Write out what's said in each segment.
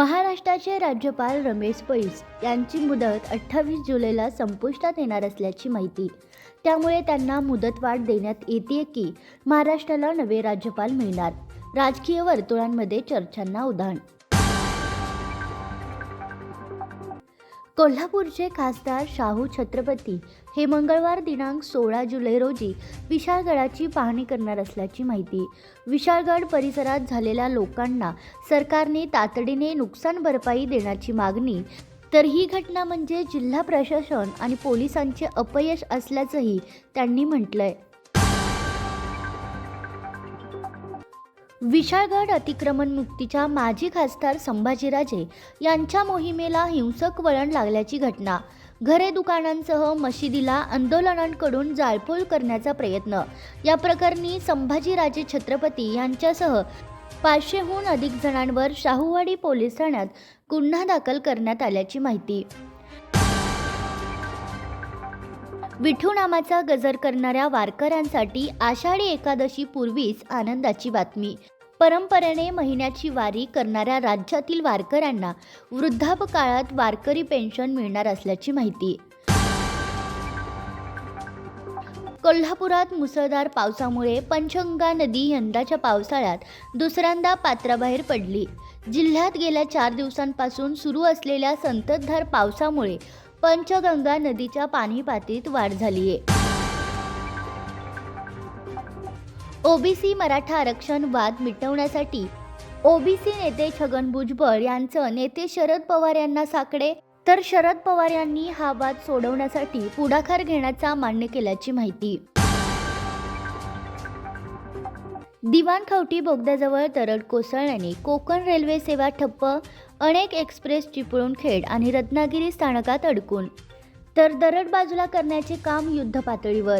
महाराष्ट्राचे राज्यपाल रमेश पैस यांची मुदत अठ्ठावीस जुलैला संपुष्टात येणार असल्याची माहिती. त्यामुळे त्यांना मुदतवाढ देण्यात येते की महाराष्ट्राला नवे राज्यपाल मिळणार. राजकीय वर्तुळांमध्ये चर्चांना उधाण कोल्हापूरचे खासदार शाहू छत्रपती हे मंगळवार दिनांक सोळा जुलै रोजी विशाळगडाची पाहणी करणार असल्याची माहिती. विशाळगड परिसरात झालेल्या लोकांना सरकारने तातडीने नुकसान भरपाई देण्याची मागणी. तर ही घटना म्हणजे जिल्हा प्रशासन आणि पोलिसांचे अपयश असल्याचंही त्यांनी म्हटलंय. विशाळगड अतिक्रमण मुक्तीच्या माजी खासदार संभाजीराजे यांच्या मोहिमेला हिंसक वळण लागल्याची घटना. घरे दुकानांसह मशिदीला आंदोलनांकडून जाळपोळ करण्याचा प्रयत्न. या प्रकरणी संभाजीराजे छत्रपती यांच्यासह पाचशेहून अधिक जणांवर शाहूवाडी पोलीस ठाण्यात गुन्हा दाखल करण्यात आल्याची माहिती. विठू नामाचा गजर करणाऱ्या वारकऱ्यांसाठी आषाढी एकादशी पूर्वीच आनंदाची बातमी. परंपरेने महिन्याची वारी करणाऱ्या राज्यातील वारकऱ्यांना वृद्धापकाळात वारकरी पेन्शन मिळणार असल्याची माहिती. कोल्हापुरात मुसळधार पावसामुळे पंचगंगा नदी यंदाच्या पावसाळ्यात दुसऱ्यांदा पात्राबाहेर पडली. जिल्ह्यात गेल्या चार दिवसांपासून सुरू असलेल्या संततधार पावसामुळे पंचगंगा नदीच्या पाणी पातळीत वाढ झाली आहे ओबीसी मराठा आरक्षण वाद मिटवण्यासाठी ओबीसी नेते छगन भुजबळ यांचं नेते शरद पवार यांना साकडे तर शरद पवार यांनी हा वाद सोडवण्यासाठी पुढाकार घेण्याचा मान्य केल्याची माहिती. दिवाणखवटी बोगद्याजवळ दरड कोसळल्याने कोकण रेल्वे सेवा ठप्प अनेक एक्सप्रेस चिपळूण खेड आणि रत्नागिरी स्थानकात अडकून. तर दरड बाजूला करण्याचे काम युद्धपातळीवर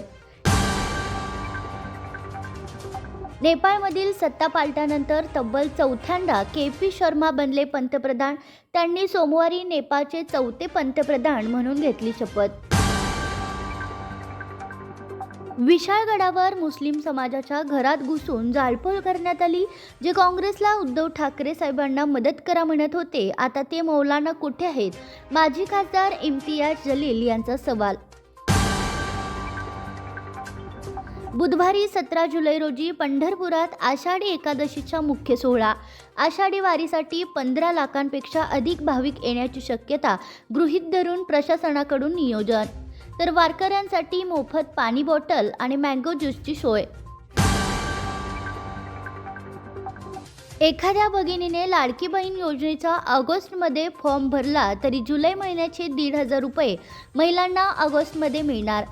नेपाळमधील सत्ता पालटानंतर तब्बल चौथ्यांदा के पी शर्मा बनले पंतप्रधान. त्यांनी सोमवारी नेपाळचे चौथे पंतप्रधान म्हणून घेतली शपथ. विशाळगडावर मुस्लिम समाजाच्या घरात घुसून जाळपोळ करण्यात आली जे काँग्रेसला उद्धव ठाकरे साहेबांना मदत करा म्हणत होते. आता ते मौलाना कुठे आहेत? माजी खासदार इम्तियाज जलील यांचा सवाल. बुधवारी सतरा जुलै रोजी पंढरपुरात आषाढी एकादशीचा मुख्य सोहळा. आषाढी वारीसाठी पंधरा लाखांपेक्षा अधिक भाविक येण्याची शक्यता गृहीत धरून प्रशासनाकडून नियोजन. तर वारकऱ्यांसाठी मोफत पाणी बॉटल आणि मँगो ज्यूसची सोय. एखाद्या भगिनीने लाडकी बहीण योजनेचा ऑगस्टमध्ये फॉर्म भरला तरी जुलै महिन्याचे दीड हजार रुपये महिलांना ऑगस्टमध्ये मिळणार.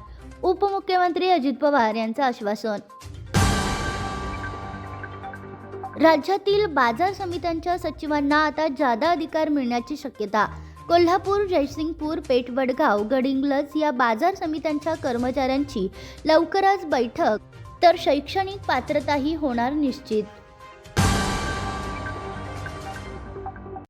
उपमुख्यमंत्री अजित पवार यांचं आश्वासन. राज्यातील बाजार समित्यांच्या सचिवांना आता जादा अधिकार मिळण्याची शक्यता. कोल्हापूर जयसिंगपूर पेठवडगाव गडिंग्लज या बाजार समित्यांच्या कर्मचाऱ्यांची लवकरच बैठक तर शैक्षणिक पात्रताही होणार निश्चित.